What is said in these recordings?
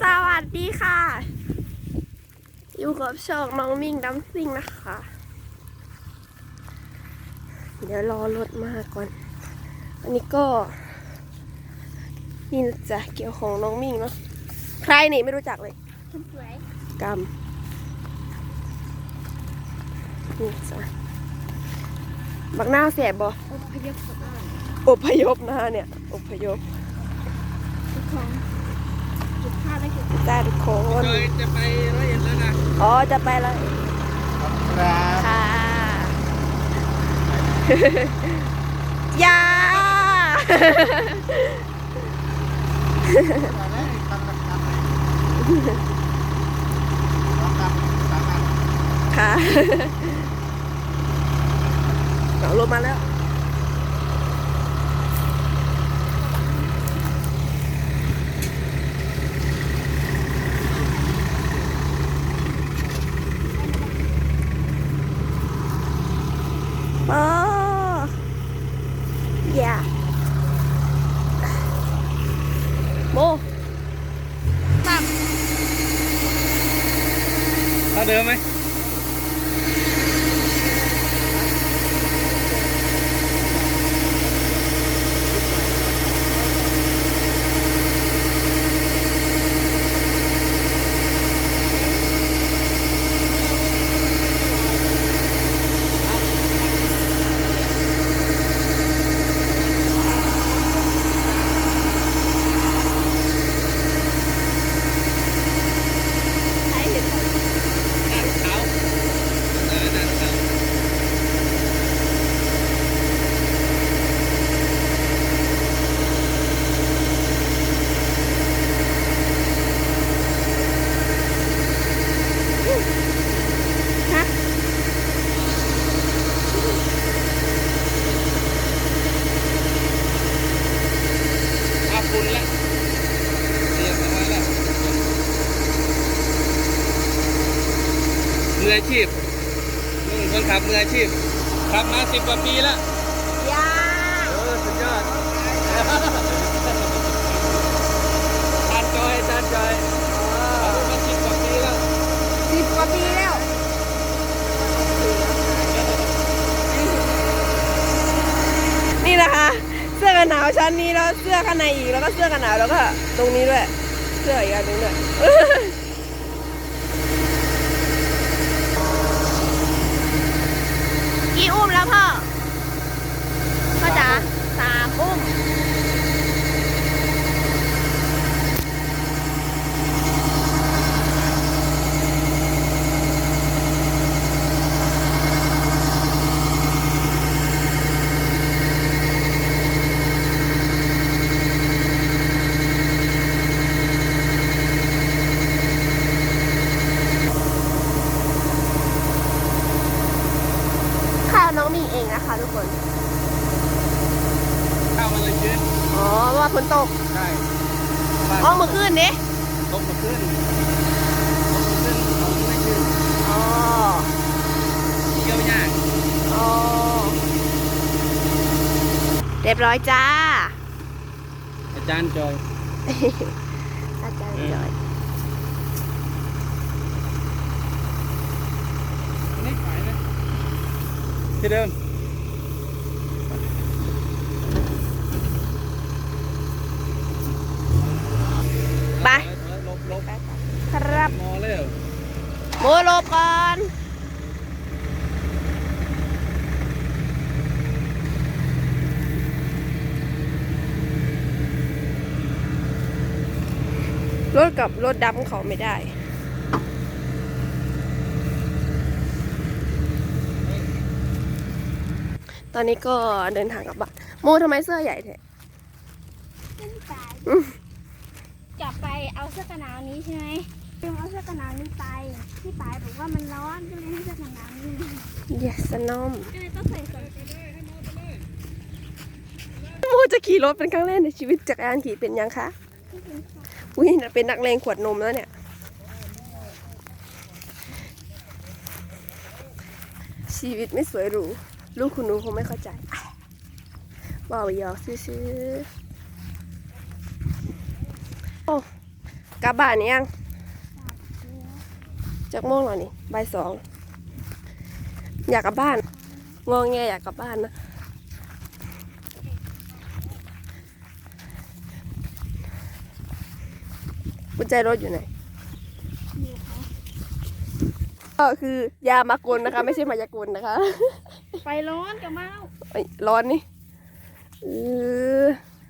สวัสดีค่ะ อยู่กับช่องน้องมิ่งดัมซิ่งนะคะ เดี๋ยวรอรถมาก่อน อันนี้ก็ นี่นะจ๊ะเกี่ยวของน้องมิ่งเนาะใครนี่ไม่รู้จักเลยคนสวยกรรมนี่จ้ะบักหน้าแสบบ่อพยพกลับบ้านอพยพนะเนี่ยอพยพทุกค นเก็บผ้าแล้วเก็บได้ทุกคนจอยจะไปร้อยเอ็ดแล้วนะอ๋อจะไปแล้วครับค่ะยาค่ะเอาลงมาแล้ว โอ้ยาโมครับ ถ้าเดิมไหม ใช้เห็น ด้านเขาเออด้านเขา ฮะ อาฝุ่นแล้วเรียบร้อยแล้วมื ออาชีพนุ่งคนขับมืออาชีพขับมาสิบกว่าปีแล้วยาเออสุดยอดจานจอยจานจอยขับมาสิบกว่าปีแล้วสิบกว่าปีแล้วนี่นะคะเสื้อกันหนาวชั้นนี้แล้วเสื้อข้างในอีกแล้วก็เสื้อกันหนาวแล้วก็ตรงนี้ด้วย เสื้ออีกอันหนึงด้วย กี่อุ้มแล้วพ่อพ่อจ๋าสามอุ้ม ข้าวน้องมีเองนะคะทุกคน เข้ามาเลยชื้น อ๋อ ว่าฝนตกใช่อ๋อเมื่อคืนนี้ตกมาขึ้นตกมาขึ้นเขาไม่ขึ้นอ๋อเกี่ยวยากอ๋อเรียบร้อยจ้า อาจารย์จอย อาจารย์จอยนี่ขายนะที่เดิม ไป ลบลบ ครับ มอเลย โมโลบก่อน ร ถกับรถดำเขาไม่ได้ตอนนี้ก็เดินทางกลับบ้านโมทำไมเสื้อใหญ่แท้ขึ้นไปอืมกลับไปเอาเสื้อกันหนาวนี้ใช่ไหมลืมเอาเสื้อกันหนาวนี้ไปพี่ปายบอกว่ามันร้อนก็เลยให้เสื้อกันหนาวนี้มา yes น้อมก็เลยต้องใส่ใส่ไปด้วยโมจะขี่รถเป็นครั้งแรกในชีวิตจักรยานขี่เป็นยังคะที่เป็นค่ะ อุ้ยเป็นนักเลงขวดนมแล้วเนี่ย ชีวิตไม่สวยหรู ลูกคุณหนูคงไม่เข้าใจบอกหยอกซื้อๆโอ้กลับบ้านนี่ยังจากโมงแล้วนี่บ่ายสอง อยากกลับบ้านงองแงอยากกลับบ้านนะ กุญแจรถอยู่ไหนก็คือยามากลนะคะ ไม่ใช่มายากลนะคะ ไปร้อนกับเมาเอ้ยร้อนนี่เออ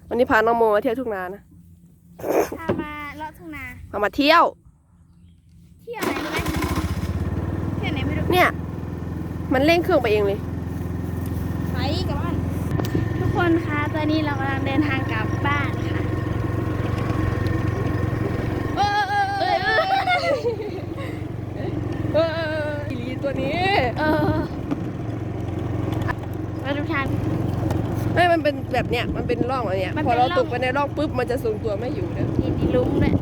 วันนี้พาน้องโมมาเที่ยวทุ่งนานะพามาเลาะทุ่งนาพามาเที่ยว เที่ยวไหนรู้ไหมเที่ยวไหนไม่รู้เนี่ย มันเร่งเครื่องไปเองเลยไปกับบ้านทุกคนคะตอนนี้เรากำลังเดินทางกลับบ้านค่ะ เอออีลีตัวนี้ เออมาดูทางเฮ้ยมันเป็นแบบเนี้ย มันเป็นร่องอะไรเนี้ย มันพเป็อนเราง ตกไปในร่องปุ๊บ มันจะทรงตัวไม่อยู่เด้อนี่ดีลุ้มเลย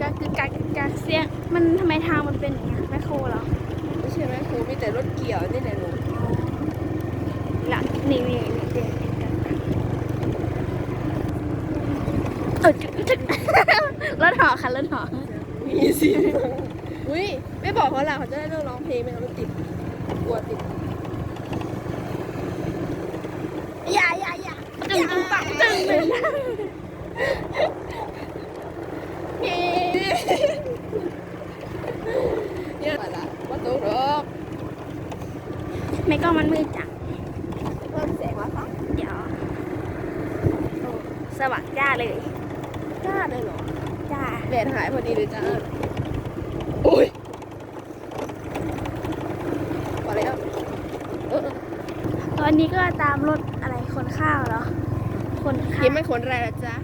กากกากกากเสียง มันทำไมทางมันเป็นอย่างเงี้ยแมคโครเหรอไม่ใช่ไหมครูมีแต่รถเกี่ยวนี่แหละหนูหลักนี่นี่นี่เดี๋ยวเออจุดจุดรถหอค่ะรถหอมีสิ อุ้ยไม่บอกเขาละเขาจะได้เลิกร้องเพลงไหมเขาติดกลัวติดอย่าอย่าอย่าตึงตึงปังตึงเลยเนี่ยไปละว่าตกหรอกไม่ก็มันมืดจังเพิ่มแสงมาค่ะเดี๋ยวโอ้สว่างจ้าเลยกล้าได้เหรอ จ้าแดดหายพอดีเลยจ้าโอ้ยพอแล้วเออ ตอนนี้ก็ตามรถอะไรคนข้าวเหรอ คนข้าวยิ้มไม่คนแรกนะจ๊ะ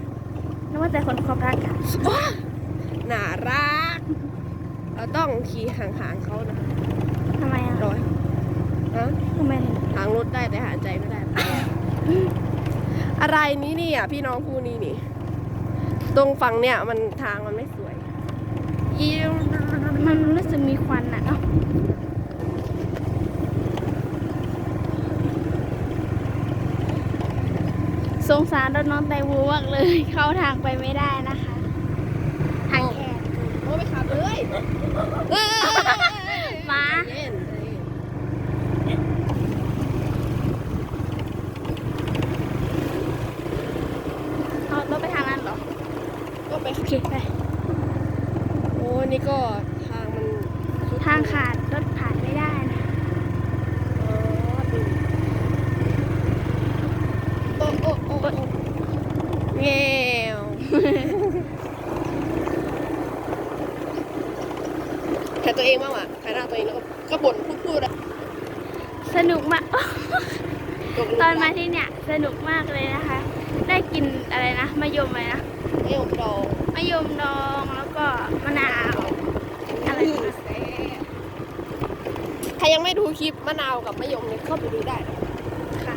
นึกว่าแต่คนความรักอะน่ารัก เราต้องขี่ห่างๆเขานะทำไมอะร้อยฮะทำไมถึงหางรถได้แต่หายใจไม่ได้ อะไรนี้นี่อะพี่น้องคู่นี้นี่ ตรงฝั่งเนี่ยมันทางมันไม่สวยยิ้มมันรู้สึกมีควันอะเนาะ สงสารรถน้องไตวูมากเลย เข้าทางไปไม่ได้นะคะ ทางแคบ โอ้ไปขับเลยเอ้ย มา เย็น เอารถไปทางนั้นเหรอ ก็ไป โอเคไป โอ้นี่ก็ทางมันสุด ทางขาดรถผ่านไม่ได้นะ อ๋อดูโอ้โอ้โอ้โอ้เงี้ยวถ่ายตัวเองบ้างว่ะถ่ายหน้าตัวเองแล้วก็ก็บ่นพูดๆอะ สนุกมาก ตกหลุ ต อนมาที่เนี่ยสนุกมากเลยนะคะ ได้กินอะไรนะมะยมอะไรนะไม่ยอมดองมะยมดองแล้วก็มะนาวอะไรนะใครยังไม่ดูคลิปมะนาวกับมะยมเนี่ยเข้าไปดูได้นะค่ะ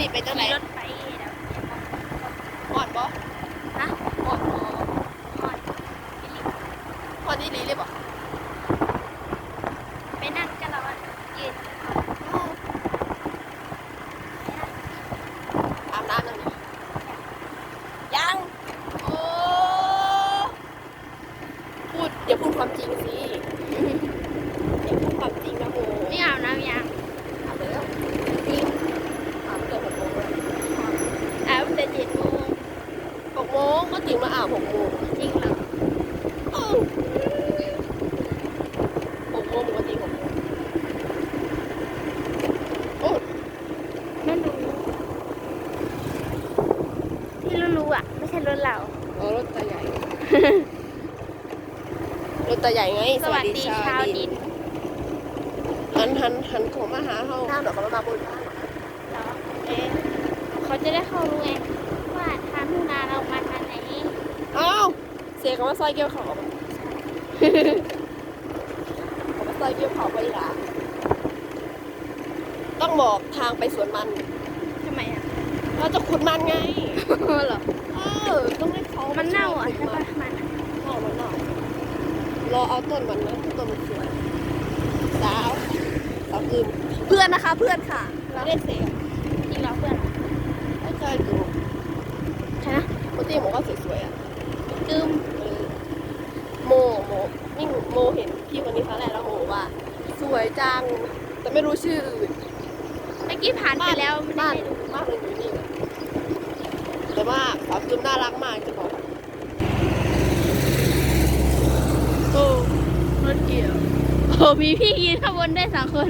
นี่เป็นจังไหนขี่รถไปเดี๋ยวอ่อนบ่นะ อ่อนบ่ ก่อน อ่อนนี่ลีเลยบ่ ไปนั่งกันแล้วอะยืน อาบน้ำแล้วนี่ยังโอ้พูดอย่าพูดความจริงสิอย่าพูดความจริงนะโม ไม่อาบน้ำยัง อาบแล้วจริงอาบตั้งแต่หกโมงแล้ว อาบแต่เจ็ดโมง หกโมงก็ตื่นมาอาบหกโมง จริงเหรอ เออหกโมงปกติหกโมงโอ้ ไม่รู้ที่รู้ๆอะ ไม่ ใช่รถเราเออรถตาใหญ่ รถตาใหญ่ไงสวัสดีชาวดินหันหันหันของมาหาเฮาหน้าดอกกระมาบนบ้านเหรอเหรอเอ๊ะเขาจะได้เข้ารู้ไงว่าทางทุ่งนาเรามาทางไหนอ้าวเสียงคำว่าซอยเกี่ยวเขาออกมาคำว่าซอยเกี่ยวเขาไปอีหลาต้องบอกทางไปสวนมันทำไมอะ เราจะขุดมันไงเหรอเออต้องให้เขามัมันเน่าอะใช่ปะมันอะเน่ามันเน่ารอเอาต้นมันนะต้นมันสวยสาวสาวอื่นเพื่อนนะคะ เพื่อนค่ะไม่ได้เสียจริงเหรอเพื่อนไม่เคยดูที่บอกว่าสวยๆอะกึมเออโมโมนี่โมเห็นพี่คนนี้ครั้งแรกแล้วโมบอกว่า สวยจังแต่ไม่รู้ชื่ออื่นเมื่อกี้ผ่านไปแล้วไม่ได้บ้านให้ดูบ้านมันอยู่ นี่แต่ว่าสาวคืมน่ารักมากจะบอกโอ้รถเกี่ยวโอ้มีพี่ยืนข้างบนได้วยสองคน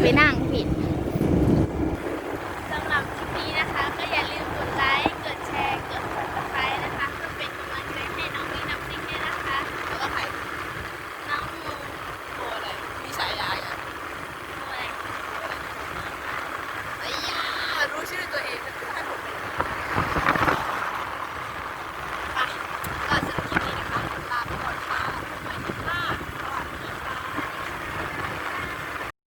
ไปนั่งผิด